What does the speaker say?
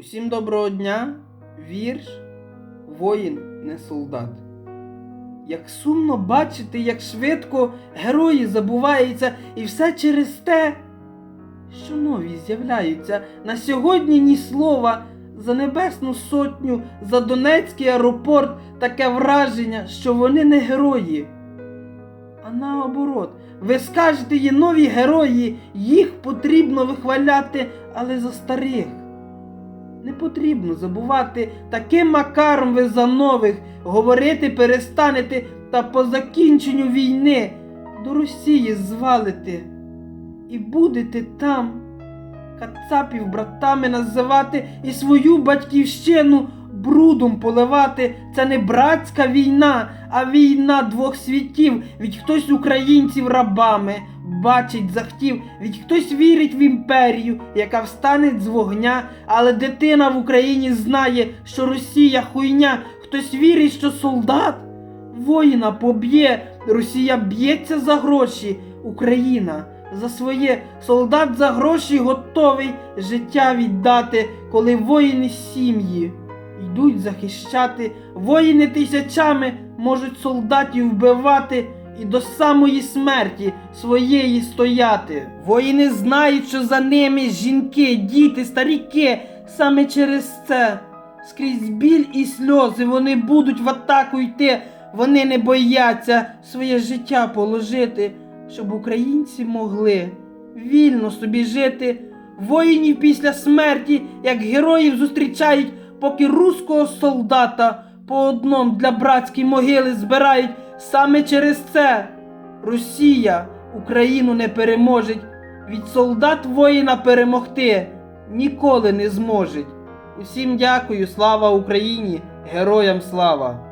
Усім доброго дня, вірш, воїн, не солдат. Як сумно бачити, як швидко герої забуваються, і все через те, що нові з'являються. На сьогодні ні слова за Небесну Сотню, за Донецький аеропорт таке враження, що вони не герої. А наоборот, ви скажете, є нові герої, їх потрібно вихваляти, але за старих. Не потрібно забувати, таким макаром ви за нових говорити перестанете та по закінченню війни до Росії звалите. І будете там кацапів братами називати і свою батьківщину брудом поливати. Це не братська війна, а війна двох світів. Від хтось українців рабами бачить, захтів, від хтось вірить в імперію, яка встане з вогня, але дитина в Україні знає, що Росія хуйня. Хтось вірить, що солдат воїна поб'є. Росія б'ється за гроші, Україна за своє солдат за гроші готовий життя віддати, коли воїни сім'ї йдуть захищати, воїни тисячами можуть солдатів вбивати і до самої смерті своєї стояти. Воїни знають, що за ними жінки, діти, старіки, саме через це. Скрізь біль і сльози вони будуть в атаку йти, вони не бояться своє життя положити, щоб українці могли вільно собі жити. Воїнів після смерті, як героїв зустрічають, поки руського солдата по одному для братської могили збирають. Саме через це Росія Україну не переможе. Від солдат воїна перемогти ніколи не зможе. Усім дякую, слава Україні, героям слава!